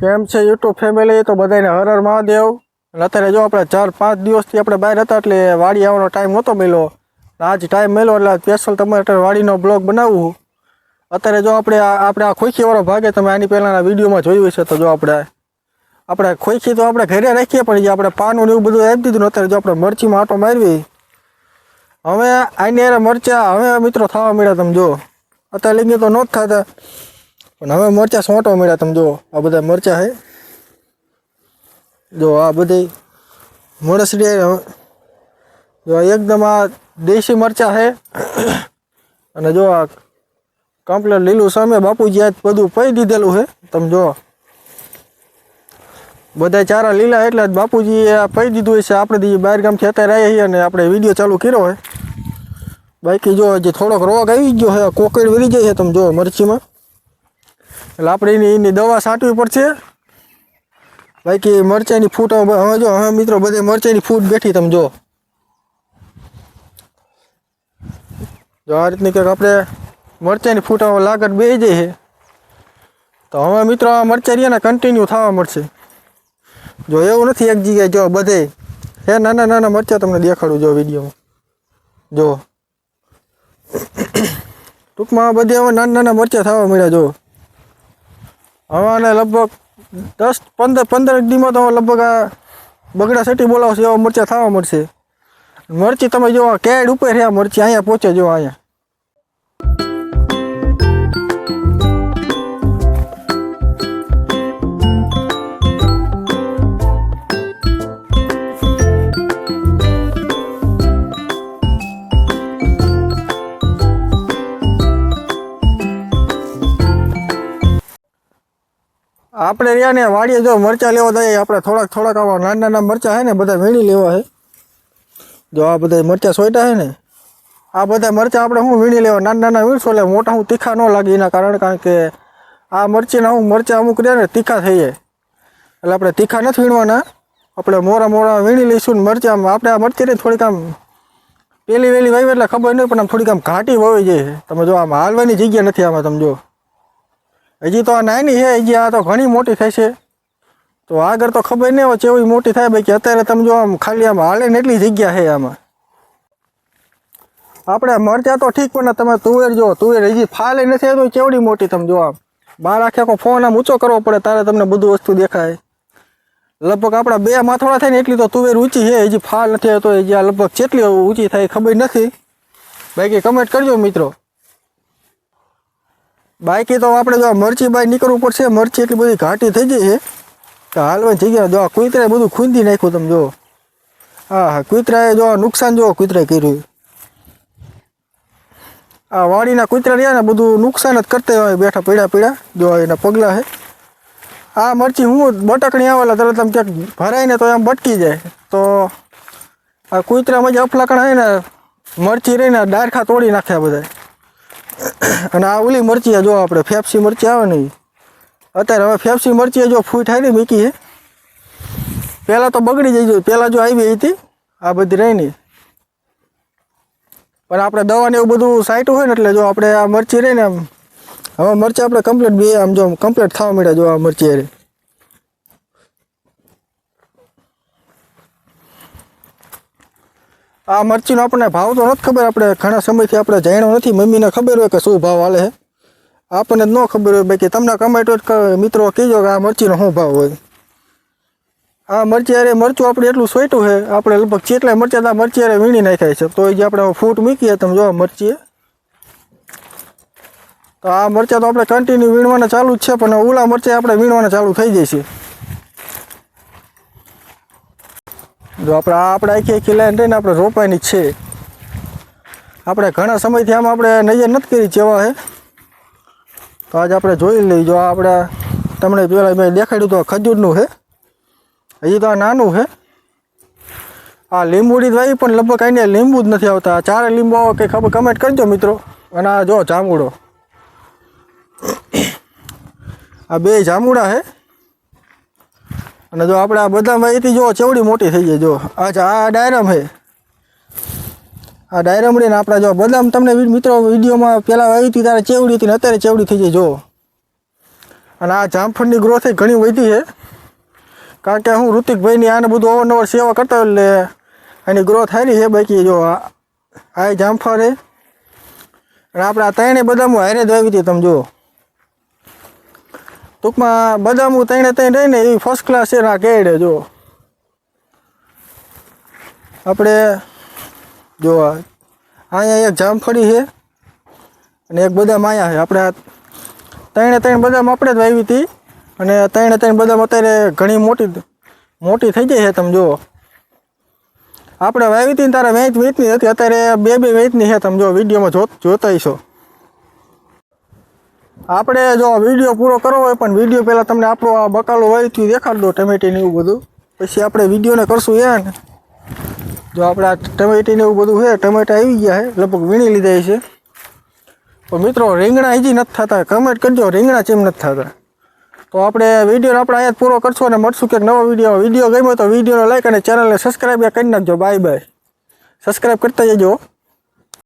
કેમ છે YouTube family તો બધાને હર હર મહાદેવ. અને અત્યારે જો આપણે ચાર પાંચ દિવસથી આપણે બહાર હતા એટલે વાડી આવવાનો ટાઈમ નહોતો મળ્યો. આજ ટાઈમ મળ્યો એટલે સ્પેશિયલ તમારે અત્યારે વાડીનો બ્લોગ બનાવવું અત્યારે જો આપણે આપણે આ ખોખીવાળો ભાગે, તમે આની પહેલાંના વિડીયોમાં જોયું હશે તો જો આપણે આપણે ખોખી તો આપણે ઘરે રાખીએ, પણ જે આપણે પાનું ને એવું બધું આપી દીધું અત્યારે જો આપણે મરચીમાં આટો મારવી. હવે આની મરચા હવે મિત્રો થવા મળ્યા તમે જો. અત્યારે લઈને તો ન જ થતા પણ હવે મરચા સોંટવા મળ્યા તમે જો આ બધા મરચા હે જો આ બધી મોડસડી જો આ એકદમ આ દેશી મરચા છે. અને જો આ કમ્પ્લેટ લીલું સામે બાપુજી આજ બધું પઈ દીધેલું છે. તમે જો બધા ચારા લીલા એટલે જ બાપુજીએ આ પઈ દીધું છે આપણે દી બહાર ગામથી અત્યારે આવ્યા છીએ અને આપણે વીડિયો ચાલુ કર્યો હોય. બાકી જો હજી થોડોક રોગ આવી ગયો છે. કોકડ વળી જાય છે. તમે જો મરચીમાં. એટલે આપણે એની એની દવા છાંટવી પડશે. બાકી મરચાંની ફૂટ હવે જો હવે મિત્રો બધે મરચાંની ફૂટ બેઠી તમે જો. જો આ રીતની કંઈક આપણે મરચાંની ફૂટ લાગત બે જાય છે. તો હવે મિત્રો આ મરચાં રહ્યા કન્ટિન્યુ થવા મળશે. જો એવું નથી એક જગ્યાએ જો બધે. હે, નાના નાના મરચાં તમને દેખાડું જો વિડીયોમાં. જો. ટૂંકમાં બધે હવે નાના નાના મરચાં થવા મળ્યા જો. હવે લગભગ દસ, પંદર પંદર દીમાં તો લગભગ આ બગડા સેટી બોલાવશે એવા મરચાં થવા મળશે. મરચી તમે જોવા કેડ ઉપર રહ્યા મરચી, અહીંયા પહોંચે જો અહીંયા. આપણે રહ્યા ને વાડીએ જો મરચાં લેવા જઈએ આપણે થોડાક થોડાક આવા નાના નાના મરચાં છે ને, બધા વીણી લેવા છે જો આ બધા મરચાં સોયટા છે ને, આ બધા મરચાં આપણે હું વીણી લેવા, નાના નાના વીણશો એટલે મોટા હું તીખા ન લાગે એના કારણે કારણ કે આ મરચીના હું મરચાં અમુક રહ્યા ને તીખા થઈ જાય. એટલે આપણે તીખા નથી વીણવાના. આપણે મોરા મોરા વીણી લઈશું ને મરચાં આપણે આ મરચી રહી થોડીક આમ પેલી વેલી વાવી એટલે ખબર નહીં, પણ આમ થોડીક આમ ઘાટી વાવી જાય તમે જો આમ હાલવાની જગ્યા નથી આમાં, તમે જો. હજી તો આ નાની છે, હજી આ તો ઘણી મોટી છે. તો આગળ તો ખબર નહીં હોય કેવી મોટી થાય બાકી અત્યારે તમે જો આમ ખાલી આમ હાલે ને એટલી જગ્યા છે આમાં. આપણે મરચા તો ઠીક, પણ તમે તુવેર જો, તુવેર હજી ફાલે નથી તો કેવડી મોટી તમે જો આમ. બાર આખે આખો ફોન આમ ઊંચો કરવો પડે, તારે તમને બધું વસ્તુ દેખાય. લગભગ આપણા બે માથોડા થાય ને એટલી તો તુવેર ઊંચી છે, હજી ફાલ નથી તો હજી આ લગભગ કેટલી ઊંચી થાય ખબર નથી. બાકી કમેન્ટ કરજો મિત્રો. બાકી તો આપણે જો મરચી બાય નીકળવું પડશે, મરચી એટલી બધી ઘાટી થઈ ગઈ છે. તો હાલવાની જગ્યા જો આ કુતરાએ બધું ખૂંદી નાખ્યું તમે જો. હા હા, કુતરાએ જો નુકસાન જો કુતરાએ કર્યું. આ વાડીના કુતરા રહ્યા ને, બધું નુકસાન જ કરતા હોય, બેઠા પીડા પીડા જો એના પગલાં છે. આ મરચી હું બટકણી આવેલા, તરત આમ ક્યાંક ભરાય ને તો એમ બટકી જાય. તો આ કુતરામાં જે અફલાકણ હોય ને, મરચી રહીને ડારખા તોડી નાખ્યા બધા. અને આ ઓલી મરચી જો આપણે ફેફસી મરચી આવે ને અત્યારે હવે ફેફસી મરચી જો ફૂટ હારી મીકી છે. પહેલાં તો બગડી જઈ પહેલાં જો આવી હતી, આ બધી રહી નહીં. પણ આપણે દવાને એવું બધું સાઈટું હોય ને એટલે જો આપણે આ મરચી રહી ને આમ, હવે મરચી આપણે કમ્પ્લીટ બે, આમ જો કમ્પ્લીટ થવા મળ્યા જો આ મરચી હારે. આ મરચીનો આપણને ભાવ તો નથી ખબર, આપણે ઘણા સમયથી આપણે જાણ્યો નથી, મમ્મીને ખબર હોય કે શું ભાવ હાલે છે. આપણને ન ખબર હોય, બાકી તમને કમેન્ટ જ મિત્રો કહેજો કે આ મરચીનો શું ભાવ હોય. આ મરચી અરે મરચું આપણે એટલું સોયટું છે, આપણે લગભગ જેટલા મરચા આ મરચી અરે વીણી નાખાય છે. તો એ જે આપણે ફૂટ મૂકીએ, તમે જો મરચી. તો આ મરચા તો આપણે કન્ટિન્યુ વીણવાના ચાલુ જ છે, પણ ઓલા મરચા આપણે વીણવાના ચાલુ થઈ જાય છે. જો આપણે આ આપણે આખી આખી લાઈન રહીને આપણે રોપાઈની છે. આપણે ઘણા સમયથી આમ આપણે નજર નથી કરી જેવા હે. તો આજે આપણે જોઈ લઈ જો આપણે તમને પેલા મેં દેખાડ્યું તો ખજૂરનું છે હજી તો આ નાનું છે આ લીંબુડી વાવી પણ લગભગ આને લીંબુ જ નથી આવતા. આ ચારે લીંબુ આવે કંઈ ખબર કમેન્ટ કરજો મિત્રો. અને આ જો જાંબુડો. આ બે જાંબુડા છે અને જો આપણે આ બધામાં એથી જો ચેવડી મોટી થઈ જાય જો. અચ્છા આ ડાયરમ છે આ ડાયરમડી ને આપણા જો બદામ તમને મિત્રો વિડીયોમાં પહેલાં આવી હતી, ત્યારે ચેવડી હતી ને અત્યારે ચેવડી થઈ જાય જો. અને આ જામફળની ગ્રોથ એ ઘણી વધી છે. કારણ કે હું ઋતિકભાઈની આને બધું અવારનવાર સેવા કરતા એટલે એની ગ્રોથ સારી છે બાકી જો આ જામફળ છે. અને આપણે આ ત્રણે બદામો હારે જ આવી હતી તમે જુઓ ટૂંકમાં બદામું ત્રણે ત્રણ રહીને એ ફર્સ્ટ ક્લાસ છે ને આ કેડે જો. આપણે જો અહીંયા એક જામફળી છે અને એક બદામ અહીંયા છે. આપણે ત્રણે ત્રણ બદામ આપણે જ વાવી હતી અને ત્રણે ત્રણ બદામ અત્યારે ઘણી મોટી મોટી થઈ ગઈ છે તમે જુઓ. આપણે વાવી હતી તારે વેચ વેચની હતી, અત્યારે બે બે વેચની છે તમે જો વિડીયોમાં જો જોતા હશો આપણે જો વીડિયો પૂરો કરવો હોય, પણ વીડિયો પહેલાં તમને આપણો આ બકાલો વાવી હતું દેખાડ દો ટમેટીને એવું બધું. પછી આપણે વિડીયોને કરશું એ ને. જો આપણે આ ટમેટીને એવું બધું છે ટમેટા આવી ગયા છે, લગભગ વીણી લીધા છે. તો મિત્રો, રીંગણા હજી નથી થતા. કમેન્ટ કરજો, રીંગણા ચેમ નથી થતા. તો આપણે વીડિયો આપણે અહીંયા જ પૂરો કરશું અને મળશું કંઈક નવો વીડિયો વીડિયો ગમ્યો તો વિડીયોને લાઈક અને ચેનલને સબસ્ક્રાઈબ કરી નાખજો. બાય બાય સબસ્ક્રાઈબ કરતા જજો.